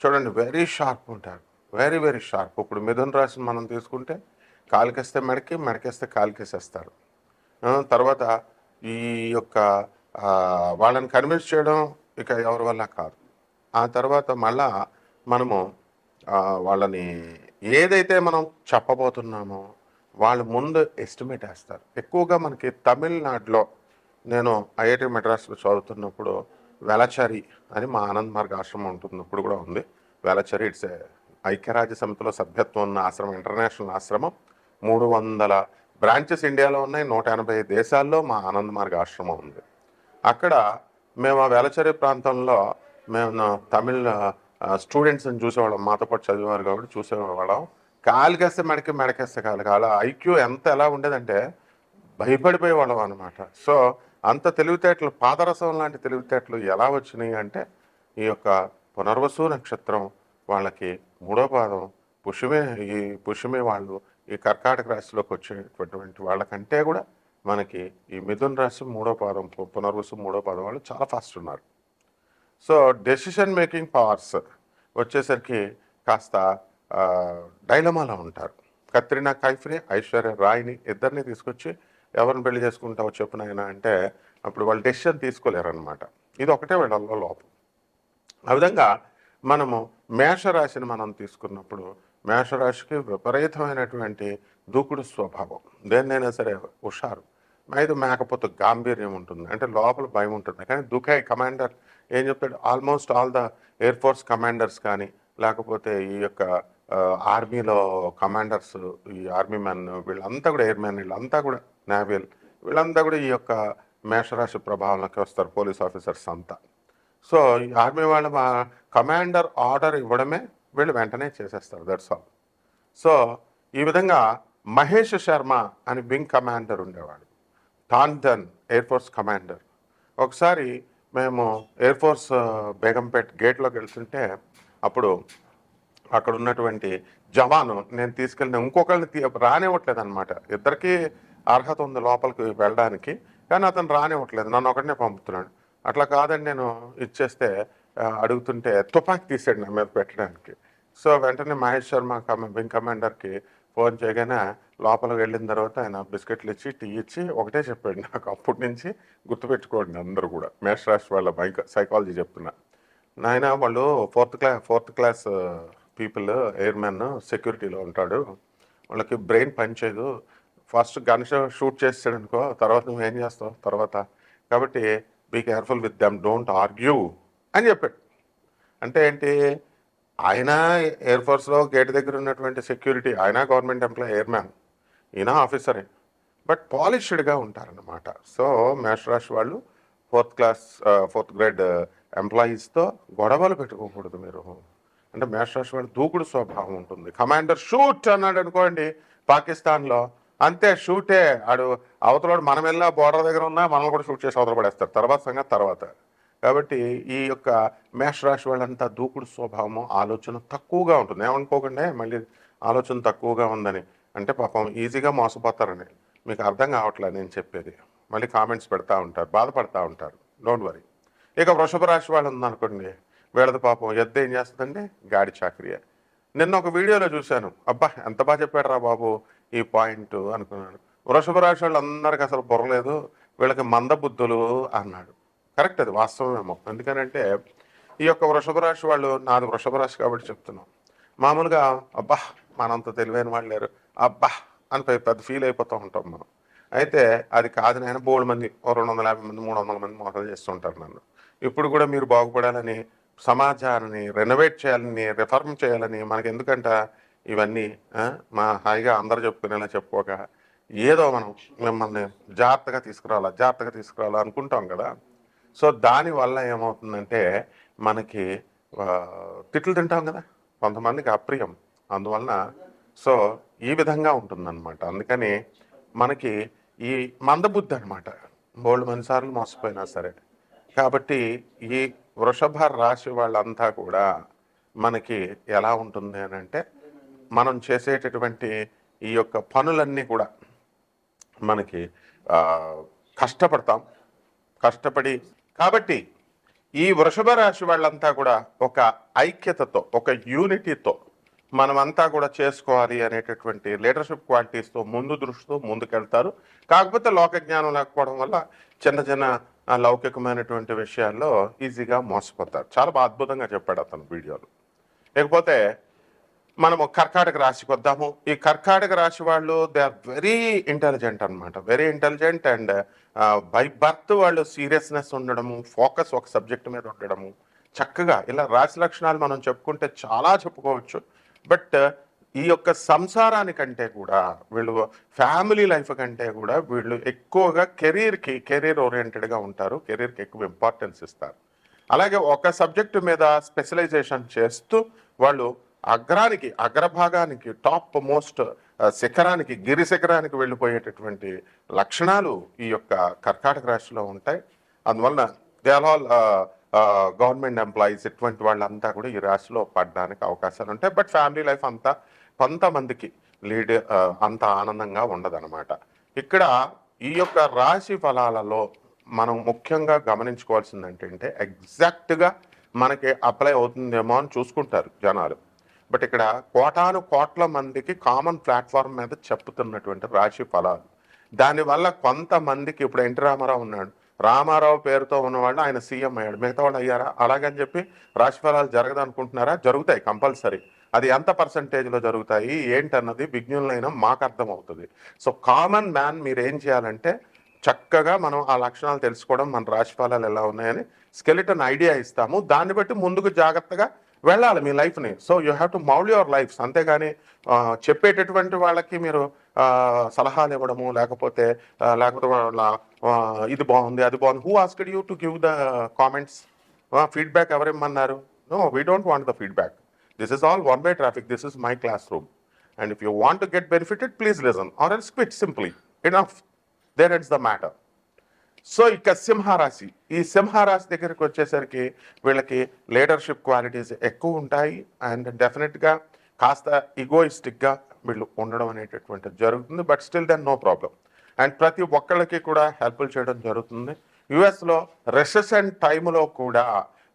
చూడండి very sharp ఉంటారు. Very very sharp ఇప్పుడు మిథున రాశిని మనం తీసుకుంటే కాలికేస్తే మెడకి మెడకేస్తే కాలికేసేస్తారు. తర్వాత ఈ యొక్క వాళ్ళని కన్విన్స్ చేయడం ఇక ఎవరి వల్ల కాదు. ఆ తర్వాత మళ్ళా మనము వాళ్ళని ఏదైతే మనం చెప్పబోతున్నామో వాళ్ళు ముందు ఎస్టిమేట్ వేస్తారు. ఎక్కువగా మనకి తమిళనాడులో నేను ఐఐటి మెడ్రాస్లో చదువుతున్నప్పుడు వెలచరి అని మా ఆనంద్ మార్గ ఆశ్రమం ఉంటుంది ఇప్పుడు కూడా ఉంది. వెలచరి ఇట్స్ ఐక్యరాజ్య సమితిలో సభ్యత్వం ఉన్న ఆశ్రమం ఇంటర్నేషనల్ ఆశ్రమం. మూడు వందల బ్రాంచెస్ ఇండియాలో ఉన్నాయి నూట ఎనభై దేశాల్లో మా ఆనంద్ మార్గ ఆశ్రమం ఉంది. అక్కడ మేము ఆ వేలచరి ప్రాంతంలో మేము తమిళ స్టూడెంట్స్ని చూసేవాళ్ళం మాతో పాటు చదివేవారు కాబట్టి చూసేవాళ్ళం. కాలికేస్తే మెడకి మెడకేస్తే కాలు కాల ఐక్యూ ఎంత ఎలా ఉండేదంటే భయపడిపోయేవాళ్ళం అనమాట సో అంత తెలివితేటలు పాదరసం లాంటి తెలివితేటలు ఎలా వచ్చినాయి అంటే ఈ యొక్క పునర్వసు నక్షత్రం వాళ్ళకి మూడో పాదం పుష్యమే ఈ పుష్యమే వాళ్ళు ఈ కర్కాటక రాశిలోకి వచ్చేటటువంటి వాళ్ళకంటే కూడా మనకి ఈ మిథున రాశి మూడో పాదం పునర్వసు మూడో పాదం వాళ్ళు చాలా ఫాస్ట్ ఉన్నారు. సో డెసిషన్ మేకింగ్ పవర్స్ వచ్చేసరికి కాస్త డైలమాలో ఉంటారు. కత్రినా కైఫ్ని ఐశ్వర్య రాయ్ని ఇద్దరిని తీసుకొచ్చి ఎవరిని పెళ్ళి చేసుకుంటావు చెప్పు నాయన అంటే అప్పుడు వాళ్ళు డెసిషన్ తీసుకోలేరు అనమాట ఇది ఒకటే వీళ్ళల్లో లోపం. ఆ విధంగా మనము మేషరాశిని మనం తీసుకున్నప్పుడు మేషరాశికి విపరీతమైనటువంటి దూకుడు స్వభావం. దేన్నైనా సరే హుషారు. ఐదు మేకపోతే గాంభీర్యం ఉంటుంది. అంటే లోపల భయం ఉంటుంది. కానీ దుకాయ్ కమాండర్ ఏం చెప్తాడు? Almost all the air force commanders కానీ లేకపోతే ఈ యొక్క ఆర్మీలో కమాండర్స్ ఈ ఆర్మీ మ్యాన్ వీళ్ళంతా కూడా ఎయిర్ మ్యాన్ వీళ్ళంతా కూడా నేవీల్ వీళ్ళంతా కూడా ఈ యొక్క మేషరాశి ప్రభావంలోకి వస్తారు పోలీస్ ఆఫీసర్స్ అంతా. సో ఈ ఆర్మీ వాళ్ళు మా కమాండర్ ఆర్డర్ ఇవ్వడమే వీళ్ళు వెంటనే చేసేస్తారు దట్స్ ఆల్ సో ఈ విధంగా మహేష్ శర్మ అని వింగ్ కమాండర్ ఉండేవాడు. Tandon air force commander. ఒకసారి మేము ఎయిర్ ఫోర్స్ uh, బేగంపేట్ గేట్లోకి వెళ్తుంటే అప్పుడు అక్కడ ఉన్నటువంటి జవాను నేను తీసుకెళ్ళిన ఇంకొకరిని రానివ్వట్లేదు అనమాట ఇద్దరికి అర్హత ఉంది లోపలికి వెళ్ళడానికి కానీ అతను రానివ్వట్లేదు. నన్ను ఒకటినే పంపుతున్నాడు. అట్లా కాదని నేను ఇచ్చేస్తే అడుగుతుంటే తుపాకి తీసాడు నా మీద పెట్టడానికి. సో వెంటనే మహేష్ శర్మ వింగ్ కమాండర్కి ఫోన్ చేయగానే లోపలికి వెళ్ళిన తర్వాత ఆయన బిస్కెట్లు ఇచ్చి టీ ఇచ్చి ఒకటే చెప్పాడు నాకు. అప్పటి నుంచి గుర్తుపెట్టుకోండి అందరూ కూడా. మేష్ వాళ్ళ బైక్ సైకాలజీ చెప్తున్నా. నాయన వాళ్ళు fourth class fourth class people airmen సెక్యూరిటీలో ఉంటాడు. వాళ్ళకి బ్రెయిన్ పనిచేయదు ఫస్ట్ గన్ షూట్ చేసాడు తర్వాత నువ్వు ఏం చేస్తావు? తర్వాత. కాబట్టి be careful with them don't argue అని చెప్పాడు. అంటే ఏంటి? ఆయన ఎయిర్ ఫోర్స్లో గేట్ దగ్గర ఉన్నటువంటి సెక్యూరిటీ ఆయన గవర్నమెంట్ ఎంప్లాయ్ ఎయిర్మ్యాన్ ఈయన ఆఫీసరే బట్ పాలిష్డ్గా ఉంటారన్నమాట. సో మేషరాశి వాళ్ళు ఫోర్త్ క్లాస్ ఫోర్త్ గ్రేడ్ ఎంప్లాయీస్తో గొడవలు పెట్టుకోకూడదు మీరు. అంటే మేషరాశి వాళ్ళు దూకుడు స్వభావం ఉంటుంది. కమాండర్ షూట్ అన్నాడు అనుకోండి పాకిస్తాన్లో అంతే షూటే ఆడు అవతలవాడు మనం వెళ్ళినా బోర్డర్ దగ్గర ఉన్నా మనల్ని కూడా షూట్ చేసి అవతల పడేస్తారు. తర్వాత సంగతి తర్వాత. కాబట్టి ఈ యొక్క మేషరాశి వాళ్ళంతా దూకుడు స్వభావము ఆలోచన తక్కువగా ఉంటుంది. ఏమనుకోకుండా మళ్ళీ ఆలోచన తక్కువగా ఉందని. అంటే పాపం ఈజీగా మోసపోతారని. మీకు అర్థం కావట్లేదు నేను చెప్పేది. మళ్ళీ కామెంట్స్ పెడతా ఉంటారు బాధపడతా ఉంటారు. డోంట్ వరీ ఇక వృషభ రాశి వాళ్ళు ఉందనుకోండి వీళ్ళది పాపం ఎద్దు ఏం చేస్తుందండి? గాడి చాకరియే. నిన్న ఒక వీడియోలో చూశాను. అబ్బా ఎంత బాగా చెప్పాడు రా బాబు. ఈ పాయింట్ అనుకున్నాడు. వృషభ రాశి వాళ్ళు అందరికి అసలు బుర్రలేదు వీళ్ళకి మందబుద్ధులు అన్నాడు. కరెక్ట్ అది వాస్తవమేమో. ఎందుకనంటే ఈ యొక్క వృషభ రాశి వాళ్ళు నాది వృషభ రాశి కాబట్టి చెప్తున్నాం. మామూలుగా అబ్బా మనంత తెలివైన వాళ్ళు లేరు. అబ్బా అని పెద్ద ఫీల్ అయిపోతూ ఉంటాం మనం. అయితే అది కాదు నేను బోల్డ్ మంది రెండు వందల యాభై మంది మూడు వందల మంది మోసం చేస్తుంటారు నన్ను. ఇప్పుడు కూడా మీరు బాగుపడాలని సమాజాన్ని రెనోవేట్ చేయాలని రిఫార్మ్ చేయాలని మనకి ఎందుకంటే ఇవన్నీ మా హాయిగా అందరు చెప్పుకునేలా చెప్పుకోక ఏదో మనం మిమ్మల్ని జాగ్రత్తగా తీసుకురావాలా జాగ్రత్తగా తీసుకురావాలా అనుకుంటాం కదా. సో దానివల్ల ఏమవుతుందంటే మనకి తిట్లు తింటాం కదా కొంతమందికి అప్రియం. అందువలన సో ఈ విధంగా ఉంటుందన్నమాట. అందుకని మనకి ఈ మందబుద్ధి అనమాట బోల్డ్ మనిసార్లు మోసపోయినా సరే. కాబట్టి ఈ వృషభ రాశి వాళ్ళంతా కూడా మనకి ఎలా ఉంటుంది అని అంటే మనం చేసేటటువంటి ఈ యొక్క పనులన్నీ కూడా మనకి కష్టపడతాం. కష్టపడి కాబట్టి ఈ వృషభ రాశి వాళ్ళంతా కూడా ఒక ఐక్యతతో ఒక యూనిటీతో మనమంతా కూడా చేసుకోవాలి అనేటటువంటి లీడర్షిప్ క్వాలిటీస్తో ముందు దృష్టితో ముందుకెళ్తారు. కాకపోతే లోక జ్ఞానం లేకపోవడం వల్ల చిన్న చిన్న లౌకికమైనటువంటి విషయాల్లో ఈజీగా మోసపోతారు. చాలా బాగా అద్భుతంగా చెప్పాడు అతను వీడియోలో. లేకపోతే మనము కర్కాటక రాశికి వద్దాము. ఈ కర్కాటక రాశి వాళ్ళు దే ఆర్ వెరీ ఇంటెలిజెంట్ అన్నమాట. Very intelligent and by birth వాళ్ళు సీరియస్నెస్ ఉండడము ఫోకస్ ఒక సబ్జెక్ట్ మీద ఉండడము చక్కగా ఇలా రాశి లక్షణాలు మనం చెప్పుకుంటే చాలా చెప్పుకోవచ్చు. బట్ ఈ యొక్క సంసారానికంటే కూడా వీళ్ళు ఫ్యామిలీ లైఫ్ కంటే కూడా వీళ్ళు ఎక్కువగా కెరీర్కి కెరీర్ ఓరియంటెడ్గా ఉంటారు. కెరీర్కి ఎక్కువ ఇంపార్టెన్స్ ఇస్తారు. అలాగే ఒక సబ్జెక్టు మీద స్పెషలైజేషన్ చేస్తూ వాళ్ళు అగ్రానికి అగ్రభాగానికి టాప్ మోస్ట్ శిఖరానికి గిరి శిఖరానికి వెళ్ళిపోయేటటువంటి లక్షణాలు ఈ యొక్క కర్కాటక రాశిలో ఉంటాయి. అందువలన they are all government employees ఇటువంటి వాళ్ళంతా కూడా ఈ రాశిలో పడడానికి అవకాశాలు ఉంటాయి. బట్ ఫ్యామిలీ లైఫ్ అంతా కొంతమందికి లీడ్ అంత ఆనందంగా ఉండదన్నమాట. ఇక్కడ ఈ యొక్క రాశి ఫలాలలో మనం ముఖ్యంగా గమనించుకోవాల్సింది ఏంటంటే ఎగ్జాక్ట్గా మనకి అప్లై అవుతుందేమో అని చూసుకుంటారు జనాలు. బట్ ఇక్కడ కోటాను కోట్ల మందికి కామన్ ప్లాట్ఫామ్ మీద చెప్పుతున్నటువంటి రాశి ఫలాలు. దానివల్ల కొంతమందికి ఇప్పుడు ఎన్టీ రామారావు ఉన్నాడు. రామారావు పేరుతో ఉన్నవాళ్ళు ఆయన సీఎం అయ్యాడు. మిగతా వాళ్ళు అయ్యారా? అలాగని చెప్పి రాశి ఫలాలు జరగదు అనుకుంటున్నారా జరుగుతాయి కంపల్సరీ. అది ఎంత పర్సంటేజ్లో జరుగుతాయి? ఏంటన్నది విజ్ఞులైనా మాకు అర్థమవుతుంది. సో కామన్ మ్యాన్ మీరు ఏం చేయాలంటే చక్కగా మనం ఆ లక్షణాలు తెలుసుకోవడం మన రాశి ఫలాలు ఎలా ఉన్నాయని స్కెలిటన్ ఐడియా ఇస్తాము. దాన్ని బట్టి ముందుకు జాగ్రత్తగా వెళ్ళాలి మీ లైఫ్ని. So you have to mould your lives. అంతేగాని చెప్పేటటువంటి వాళ్ళకి మీరు సలహాలు ఇవ్వడము లేకపోతే లేకపోతే వాళ్ళ ఇది బాగుంది అది బాగుంది. Who asked you to give the comments feedback ఎవరేమన్నారు no we don't want the feedback this is all one way traffic this is my classroom and if you want to get benefited please listen or else quit simply enough there it's the matter so ఇక సింహరాశి ఈ సింహరాశి దగ్గరికి వచ్చేసరికి వీళ్ళకి leadership qualities ఎక్కువ ఉంటాయి. And డెఫినెట్గా కాస్త ఈగోయిస్టిక్గా వీళ్ళు ఉండడం అనేటటువంటిది జరుగుతుంది. But still then no problem and ప్రతి ఒక్కళ్ళకి కూడా హెల్ప్లు చేయడం జరుగుతుంది. యుఎస్లో రెసెషన్ టైంలో కూడా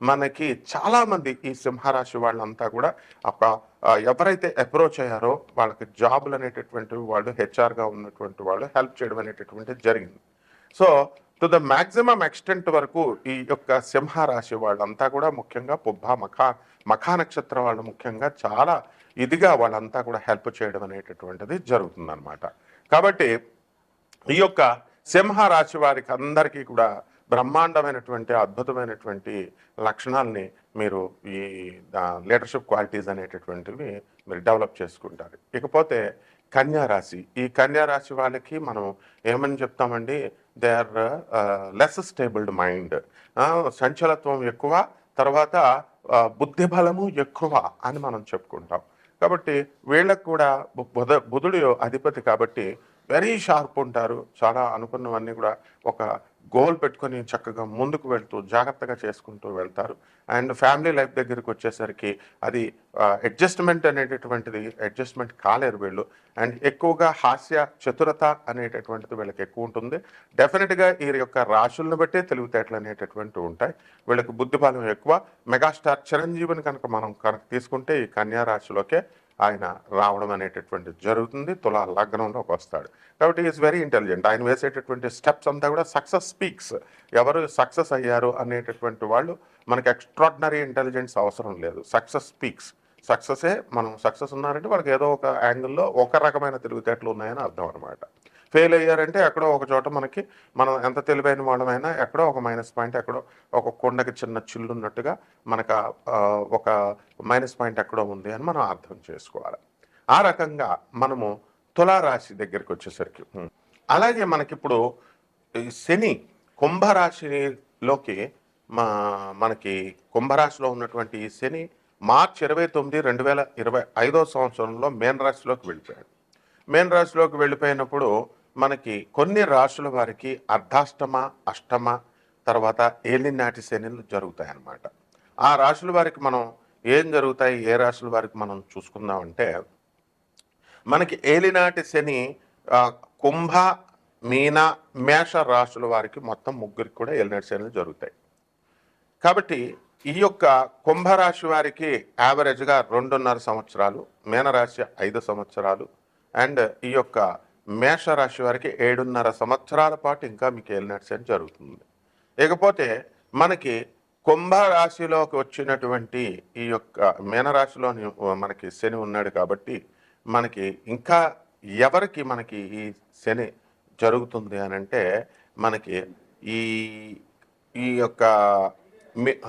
మనకి చాలామంది ఈ సింహరాశి వాళ్ళంతా కూడా ఒక ఎవరైతే అప్రోచ్ అయ్యారో వాళ్ళకి జాబులు అనేటటువంటి వాళ్ళు హెచ్ఆర్గా ఉన్నటువంటి వాళ్ళు హెల్ప్ చేయడం అనేటటువంటిది జరిగింది. So to the maximum extent వరకు ఈ యొక్క సింహరాశి వాళ్ళంతా కూడా ముఖ్యంగా పుబ్బ మఖా మఖా నక్షత్రం వాళ్ళు ముఖ్యంగా చాలా ఇదిగా వాళ్ళంతా కూడా హెల్ప్ చేయడం అనేటటువంటిది జరుగుతుందన్నమాట. కాబట్టి ఈ యొక్క సింహరాశి వారికి అందరికీ కూడా బ్రహ్మాండమైనటువంటి అద్భుతమైనటువంటి లక్షణాలని మీరు ఈ లీడర్షిప్ క్వాలిటీస్ అనేటటువంటివి మీరు డెవలప్ చేసుకుంటారు. ఇకపోతే కన్యారాశి ఈ కన్యారాశి వాళ్ళకి మనం ఏమని చెప్తామండి? They are less stabled mind సంచలత్వం ఎక్కువ తర్వాత బుద్ధి బలము ఎక్కువ అని మనం చెప్పుకుంటాం. కాబట్టి వీళ్ళకు కూడా బు- బుధ బుధుడు అధిపతి కాబట్టి వెరీ షార్ప్ ఉంటారు. చాలా అనుకున్నవన్నీ కూడా ఒక గోల్ పెట్టుకొని చక్కగా ముందుకు వెళ్తూ జాగ్రత్తగా చేసుకుంటూ వెళ్తారు. అండ్ ఫ్యామిలీ లైఫ్ దగ్గరికి వచ్చేసరికి అది అడ్జస్ట్మెంట్ అనేటటువంటిది అడ్జస్ట్మెంట్ కాలేరు వీళ్ళు. అండ్ ఎక్కువగా హాస్య చతురత అనేటటువంటిది వీళ్ళకి ఎక్కువ ఉంటుంది. డెఫినెట్గా ఈ యొక్క రాశులను బట్టే తెలివితేటలు అనేటటువంటివి ఉంటాయి. వీళ్ళకి బుద్ధిబలం ఎక్కువ. మెగాస్టార్ చిరంజీవిని కనుక మనం కనుక తీసుకుంటే ఈ కన్యా రాశిలోకే ఆయన రావడం అనేటటువంటిది జరుగుతుంది. తులా లగ్నంలోకి వస్తాడు. కాబట్టి ఈజ్ వెరీ ఇంటెలిజెంట్ ఆయన వేసేటటువంటి స్టెప్స్ అంతా కూడా సక్సెస్ స్పీక్స్ ఎవరు సక్సెస్ అయ్యారు అనేటటువంటి వాళ్ళు మనకి ఎక్స్ట్రాడినరీ ఇంటెలిజెన్స్ అవసరం లేదు. సక్సెస్ స్పీక్స్ సక్సెసే మనం సక్సెస్ ఉన్నారంటే వాళ్ళకి ఏదో ఒక యాంగిల్లో ఒక రకమైన తెలివితేటలు ఉన్నాయని అర్థం అనమాట ఫెయిల్ అయ్యారంటే ఎక్కడో ఒక చోట మనకి మనం ఎంత తెలివైన వాళ్ళమైనా ఎక్కడో ఒక మైనస్ పాయింట్ ఎక్కడో ఒక కొండకి చిన్న చిల్లున్నట్టుగా మనకు ఒక మైనస్ పాయింట్ ఎక్కడో ఉంది అని మనం అర్థం చేసుకోవాలి. ఆ రకంగా మనము తులారాశి దగ్గరికి వచ్చేసరికి అలాగే మనకిప్పుడు ఈ శని కుంభరాశిలోకి మా మనకి కుంభరాశిలో ఉన్నటువంటి ఈ శని మార్చ్ ఇరవై తొమ్మిది రెండు వేల ఇరవై ఐదో సంవత్సరంలో మేన్ రాశిలోకి వెళ్ళిపోయాడు. మేన్ రాశిలోకి వెళ్ళిపోయినప్పుడు మనకి కొన్ని రాశుల వారికి అర్ధాష్టమ అష్టమ తర్వాత ఏలినాటి శనిలు జరుగుతాయి అన్నమాట ఆ రాశుల వారికి మనం ఏం జరుగుతాయి? ఏ రాశుల వారికి మనం చూసుకుందామంటే మనకి ఏలినాటి శని కుంభ మీన మేష రాశుల వారికి మొత్తం ముగ్గురికి కూడా ఏలినాటి శనులు జరుగుతాయి. కాబట్టి ఈ యొక్క కుంభరాశి వారికి యావరేజ్గా రెండున్నర సంవత్సరాలు మీనరాశి ఐదు సంవత్సరాలు అండ్ ఈ యొక్క మేషరాశి వారికి ఏడున్నర సంవత్సరాల పాటు ఇంకా మీకు ఏలినాటి శని జరుగుతుంది. ఇకపోతే మనకి కుంభరాశిలోకి వచ్చినటువంటి ఈ యొక్క మీనరాశిలోని మనకి శని ఉన్నాడు కాబట్టి మనకి ఇంకా ఎవరికి మనకి ఈ శని జరుగుతుంది అని అంటే మనకి ఈ ఈ యొక్క మి-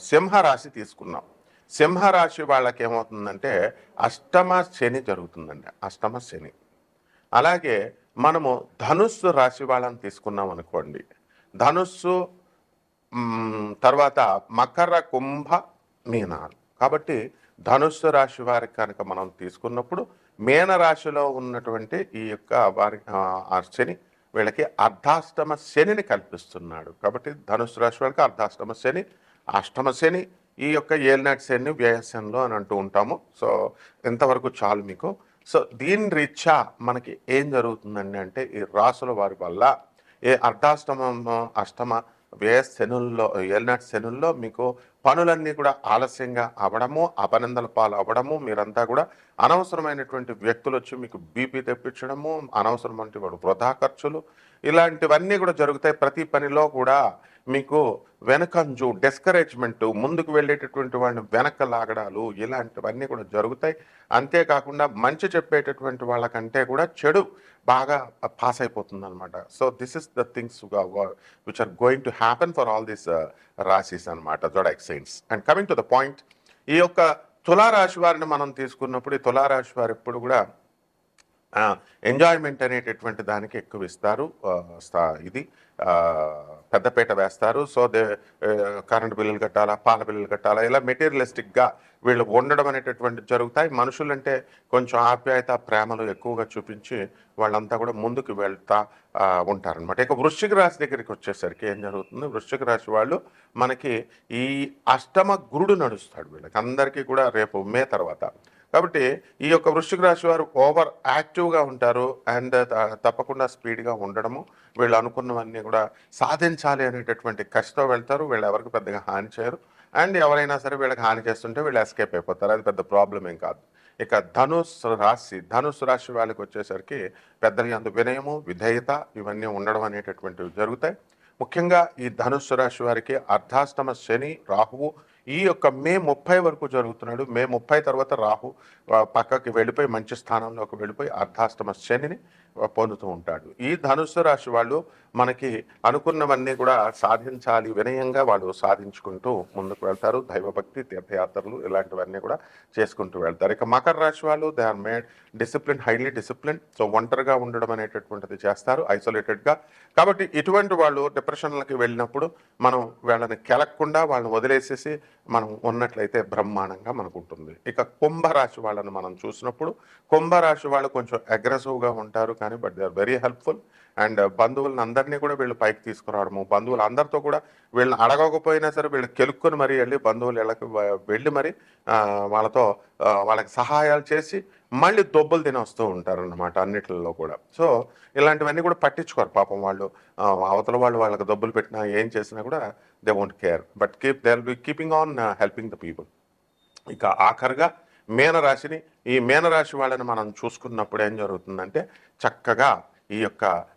సింహరాశి తీసుకున్నాం సింహరాశి వాళ్ళకి ఏమవుతుందంటే అష్టమ శని జరుగుతుందండి. అష్టమ శని. అలాగే మనము ధనుస్సు రాశి వాళ్ళని తీసుకున్నాం అనుకోండి. ధనుస్సు తర్వాత మకర కుంభ మీనాలు. కాబట్టి ధనుస్సు రాశి వారికి కనుక మనం తీసుకున్నప్పుడు మీన రాశిలో ఉన్నటువంటి ఈ యొక్క వారి శని వీళ్ళకి అర్ధాష్టమ శనిని కల్పిస్తున్నాడు. కాబట్టి ధనుస్సు రాశి వాళ్ళకి అర్ధాష్టమ శని అష్టమ శని ఈ యొక్క ఏలినాటి శని వ్యయశనిలో అని అంటూ ఉంటాము. సో ఇంతవరకు చాలు మీకు. సో దీని రీత్యా మనకి ఏం జరుగుతుందండి అంటే ఈ రాసుల వారి వల్ల ఏ అర్ధాష్టమ అష్టమ వ్యయ శనుల్లో ఏలినాటి శనుల్లో మీకు పనులన్నీ కూడా ఆలస్యంగా అవ్వడము అపనందల పాలు అవ్వడము మీరంతా కూడా అనవసరమైనటువంటి వ్యక్తులు వచ్చి మీకు బీపీ తెప్పించడము అనవసరమైనటువంటి వాడు వృధా ఖర్చులు ఇలాంటివన్నీ కూడా జరుగుతాయి. ప్రతి పనిలో కూడా మీకు వెనకంజు డిస్కరేజ్మెంట్ ముందుకు వెళ్ళేటటువంటి వాళ్ళని వెనక లాగడాలు ఇలాంటివన్నీ కూడా జరుగుతాయి. అంతేకాకుండా మంచి చెప్పేటటువంటి వాళ్ళకంటే కూడా చెడు బాగా పాస్ అయిపోతుంది అనమాట so this is the things which are going to happen for all this రాశీస్ అనమాట zodiac signs and coming to the point ఈ యొక్క తులారాశి వారిని మనం తీసుకున్నప్పుడు ఈ తులారాశి వారు ఎప్పుడు కూడా ఎంజాయ్మెంట్ అనేటటువంటి దానికి ఎక్కువ ఇస్తారు ఇది పెద్దపేట వేస్తారు. సో దే కరెంటు బిల్లులు కట్టాలా పాల బిల్లులు కట్టాలా ఇలా మెటీరియలిస్టిక్గా వీళ్ళు ఉండడం అనేటటువంటి జరుగుతాయి. మనుషులంటే కొంచెం ఆప్యాయత ప్రేమలు ఎక్కువగా చూపించి వాళ్ళంతా కూడా ముందుకు వెళ్తా ఉంటారనమాట ఇక వృశ్చిక రాశి దగ్గరికి వచ్చేసరికి ఏం జరుగుతుంది? వృశ్చిక రాశి వాళ్ళు మనకి ఈ అష్టమ గురుడు నడుస్తాడు వీళ్ళకి. అందరికీ కూడా రేపు మే తర్వాత. కాబట్టి ఈ యొక్క వృశ్చిక రాశి వారు ఓవర్ యాక్టివ్గా ఉంటారు అండ్ తప్పకుండా స్పీడ్గా ఉండడము వీళ్ళు అనుకున్నవన్నీ కూడా సాధించాలి అనేటటువంటి కష్టం వెళ్తారు వీళ్ళు ఎవరికి పెద్దగా హాని చేయరు. అండ్ ఎవరైనా సరే వీళ్ళకి హాని చేస్తుంటే వీళ్ళు ఎస్కేప్ అయిపోతారు. అది పెద్ద ప్రాబ్లం ఏం కాదు. ఇక ధనుస్ రాశి ధనుస్ రాశి వాళ్ళకి వచ్చేసరికి పెద్దల అందు వినయము విధేయత ఇవన్నీ ఉండడం అనేటటువంటివి జరుగుతాయి. ముఖ్యంగా ఈ ధనుస్సు రాశి వారికి అర్ధాష్టమ శని రాహువు ఈ యొక్క మే ముప్పై వరకు జరుగుతున్నాడు. మే ముప్పై తర్వాత రాహు పక్కకి వెళ్ళిపోయి మంచి స్థానంలోకి వెళ్ళిపోయి అర్ధాష్టమ శనిని పొందుతూ ఉంటాడు. ఈ ధనుస్సు రాశి వాళ్ళు మనకి అనుకున్నవన్నీ కూడా సాధించాలి వినయంగా వాళ్ళు సాధించుకుంటూ ముందుకు వెళ్తారు. దైవభక్తి తీర్థయాత్రలు ఇలాంటివన్నీ కూడా చేసుకుంటూ వెళ్తారు. ఇక మకర రాశి వాళ్ళు they are made discipline highly discipline so ఒంటరిగా ఉండడం అనేటటువంటిది చేస్తారు ఐసోలేటెడ్గా కాబట్టి ఇటువంటి వాళ్ళు డిప్రెషన్లకి వెళ్ళినప్పుడు మనం వాళ్ళని కెలక్కుండా వాళ్ళని వదిలేసేసి మనం ఉన్నట్లయితే బ్రహ్మాండంగా మనకు ఉంటుంది ఇక కుంభరాశి వాళ్ళని మనం చూసినప్పుడు కుంభరాశి వాళ్ళు కొంచెం అగ్రెసివ్గా ఉంటారు కానీ but they are very helpful and బంధువులను అందరినీ కూడా వీళ్ళు పైకి తీసుకురావడము బంధువులు అందరితో కూడా వీళ్ళని అడగకపోయినా సరే వీళ్ళు కెలుక్కొని మరీ వెళ్ళి బంధువులు ఇళ్ళకి వెళ్ళి మరి వాళ్ళతో వాళ్ళకి సహాయాలు చేసి మళ్ళీ దొబ్బలు తిని వస్తూ ఉంటారు అన్నమాట అన్నిటిలో కూడా. సో ఇలాంటివన్నీ కూడా పట్టించుకోరు పాపం వాళ్ళు. అవతల వాళ్ళు వాళ్ళకి దొబ్బులు పెట్టినా ఏం చేసినా కూడా they won't care. But keep they be keeping on helping the people. ఇక ఆఖరిగా మీనరాశిని ఈ మీనరాశి వాళ్ళని మనం చూసుకున్నప్పుడు ఏం జరుగుతుందంటే చక్కగా ఈ యొక్క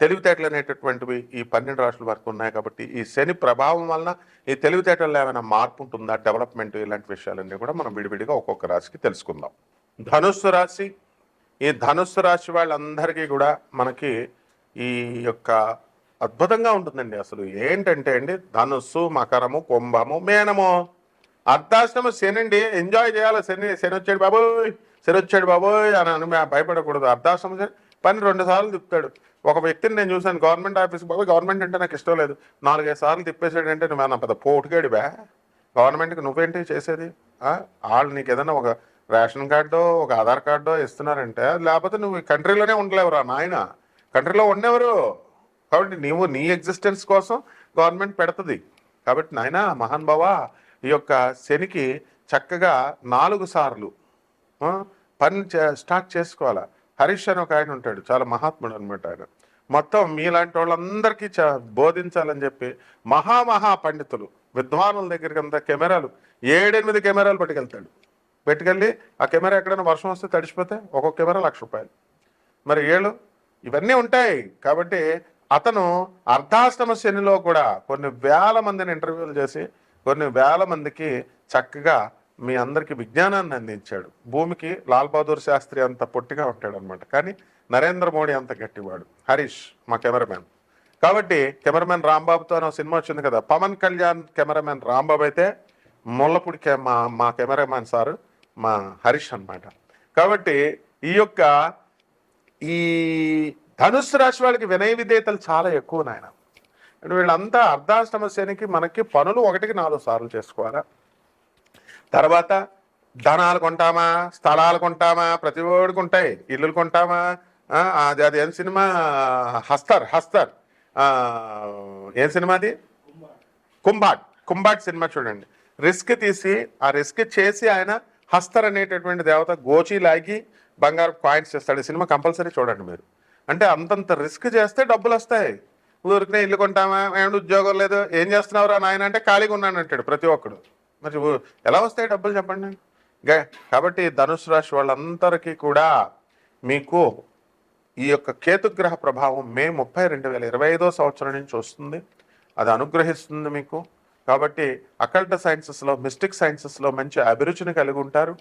తెలివితేటలు అనేటటువంటివి ఈ పన్నెండు రాష్ట్రాల వరకు ఉన్నాయి కాబట్టి ఈ శని ప్రభావం వలన ఈ తెలివితేటల్లో ఏమైనా మార్పు ఉంటుందా? డెవలప్మెంట్ ఇలాంటి విషయాలన్నీ కూడా మనం విడివిడిగా ఒక్కొక్క రాశికి తెలుసుకుందాం. ధనుస్సు రాశి ఈ ధనుస్సు రాశి వాళ్ళందరికీ కూడా మనకి ఈ యొక్క అద్భుతంగా ఉంటుందండి అసలు. ఏంటంటే అండి ధనుస్సు మకరము కుంభము మేనము అర్ధాశ్రమ శని అండి ఎంజాయ్ చేయాలి శని శని వచ్చాడు బాబోయ్ శని వచ్చాడు బాబోయ్ అని అని భయపడకూడదు. అర్ధాశ్రమ శని పని రెండు సార్లు తిప్పుతాడు ఒక వ్యక్తిని నేను చూశాను గవర్నమెంట్ ఆఫీస్ బాబు గవర్నమెంట్ అంటే నాకు ఇష్టం లేదు. నాలుగైదు సార్లు తిప్పేసాడంటే నువ్వు నా పెద్ద పోటుగాడి బా? గవర్నమెంట్కి నువ్వేంటి చేసేది? వాళ్ళు నీకు ఏదైనా ఒక రేషన్ కార్డో ఒక ఆధార్ కార్డో ఇస్తున్నారంటే లేకపోతే నువ్వు కంట్రీలోనే ఉండలేవురా నాయన. కంట్రీలో ఉండేవారు. కాబట్టి నువ్వు నీ ఎగ్జిస్టెన్స్ కోసం గవర్నమెంట్ పెడుతుంది. కాబట్టి నాయన మహాన్ బావా ఈ యొక్క శనికి చక్కగా నాలుగు సార్లు పని చే- స్టార్ట్ చేసుకోవాలా? హరీష్ అని ఒక ఆయన ఉంటాడు చాలా మహాత్ముడు అనమాట ఆయన. మొత్తం మీలాంటి వాళ్ళందరికీ చ బోధించాలని చెప్పి మహామహా పండితులు విద్వానుల దగ్గరికి అంతా కెమెరాలు ఏడెనిమిది కెమెరాలు పట్టుకెళ్తాడు. పెట్టుకెళ్ళి ఆ కెమెరా ఎక్కడైనా వర్షం వస్తే తడిచిపోతే ఒక్కొక్క కెమెరా లక్ష రూపాయలు. మరి ఏళ్ళు ఇవన్నీ ఉంటాయి కాబట్టి అతను అర్ధాష్టమ శనిలో కూడా కొన్ని వేల మందిని ఇంటర్వ్యూలు చేసి కొన్ని వేల మందికి చక్కగా మీ అందరికీ విజ్ఞానాన్ని అందించాడు. భూమికి లాల్ బహదూర్ శాస్త్రి అంత పొట్టిగా ఉంటాడు అనమాట కానీ నరేంద్ర మోడీ అంత గట్టివాడు. హరీష్ మా కెమెరామెన్ కాబట్టి కెమెరామెన్ రాంబాబుతో సినిమా వచ్చింది కదా. పవన్ కళ్యాణ్ కెమెరామెన్ రాంబాబు అయితే ముళ్ళపూడి కె మా మా కెమెరామెన్ సారు మా హరీష్ అన్నమాట. కాబట్టి ఈ యొక్క ఈ ధనుసు రాశి వాళ్ళకి వినయ విధేయతలు చాలా ఎక్కువ నాయన. వీళ్ళంతా అర్ధాష్టమ శనికి మనకి పనులు ఒకటికి నాలుగు సార్లు చేసుకోవాలా? తర్వాత ధనాలు కొంటామా స్థలాలు కొంటామా ప్రతి ఓడికి ఉంటాయి ఇల్లులు కొంటామా అది అది ఏం సినిమా? హస్తర్ హస్తర్. ఏం సినిమా అది? కుంభాట్ కుంభాట్ సినిమా చూడండి. రిస్క్ తీసి ఆ రిస్క్ చేసి ఆయన హస్తర్ అనేటటువంటి దేవత గోచి లాగి బంగారు కాయిన్స్ చేస్తాడు. ఈ సినిమా కంపల్సరీ చూడండి మీరు. అంటే అంతంత రిస్క్ చేస్తే డబ్బులు వస్తాయి. ఊరికనే ఇల్లు కొంటామా? ఏమంటే ఉద్యోగం లేదు. ఏం చేస్తున్నావురా నాయన? అంటే ఖాళీగా ఉన్నాను అంటాడు ప్రతి ఒక్కడు. మరి ఎలా వస్తాయి డబ్బులు చెప్పండి? కాబట్టి ధనుసు రాశి వాళ్ళందరికీ కూడా మీకు ఈ యొక్క కేతుగ్రహ ప్రభావం మే ముప్పై రెండు వేల ఇరవై ఐదో సంవత్సరం నుంచి వస్తుంది. అది అనుగ్రహిస్తుంది మీకు. కాబట్టి అకల్ట సైన్సెస్లో మిస్టిక్ సైన్సెస్లో మంచి అభిరుచిని కలిగి ఉంటారు.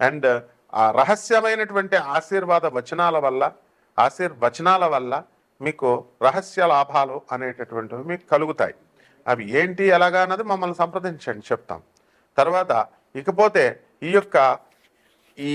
అండ్ ఆ రహస్యమైనటువంటి ఆశీర్వాద వచనాల వల్ల ఆశీర్వచనాల వల్ల మీకు రహస్య లాభాలు అనేటటువంటివి మీకు కలుగుతాయి. అవి ఏంటి ఎలాగా అన్నది మమ్మల్ని సంప్రదించండి చెప్తాం. తర్వాత ఇకపోతే ఈ యొక్క ఈ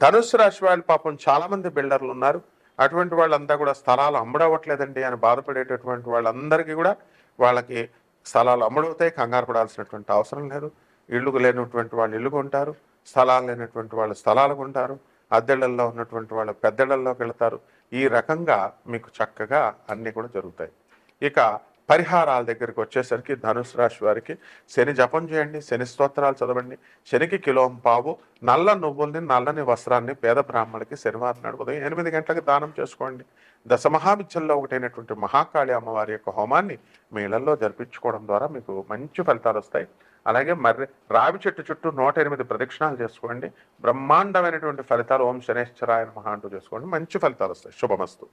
ధనుసు రాశి వాళ్ళు పాపం చాలామంది బిల్డర్లు ఉన్నారు. అటువంటి వాళ్ళంతా కూడా స్థలాలు అమ్మడవట్లేదండి అని బాధపడేటటువంటి వాళ్ళందరికీ కూడా వాళ్ళకి స్థలాలు అమ్ముడవుతాయి కంగారు పడాల్సినటువంటి అవసరం లేదు. ఇల్లు లేనటువంటి వాళ్ళు ఇల్లు కొంటారు స్థలాలు లేనటువంటి వాళ్ళు స్థలాలు కొంటారు అద్దెళ్ళలో ఉన్నటువంటి వాళ్ళు పెద్దళ్ళలోకి వెళ్తారు. ఈ రకంగా మీకు చక్కగా అన్నీ కూడా జరుగుతాయి. ఇక పరిహారాల దగ్గరికి వచ్చేసరికి ధనుసు రాశి వారికి శని జపం చేయండి శని స్తోత్రాలు చదవండి. శనికి కిలోం పావు నల్ల నువ్వుల్ని నల్లని వస్త్రాన్ని పేద బ్రాహ్మణులకి శనివారం నాడు ఉదయం ఎనిమిది గంటలకు దానం చేసుకోండి. దశమహావిద్యల్లో ఒకటైనటువంటి మహాకాళి అమ్మవారి యొక్క హోమాన్ని మీ ఇళ్ళలో జరిపించుకోవడం ద్వారా మీకు మంచి ఫలితాలు వస్తాయి. అలాగే మర్రి రావి చెట్టు చుట్టూ నూట ఎనిమిది ప్రదక్షిణాలు చేసుకోండి. బ్రహ్మాండమైనటువంటి ఫలితాలు ఓం శనేశ్వరాయన మహా అంటూ చేసుకోండి. మంచి ఫలితాలు వస్తాయి. శుభమస్తు.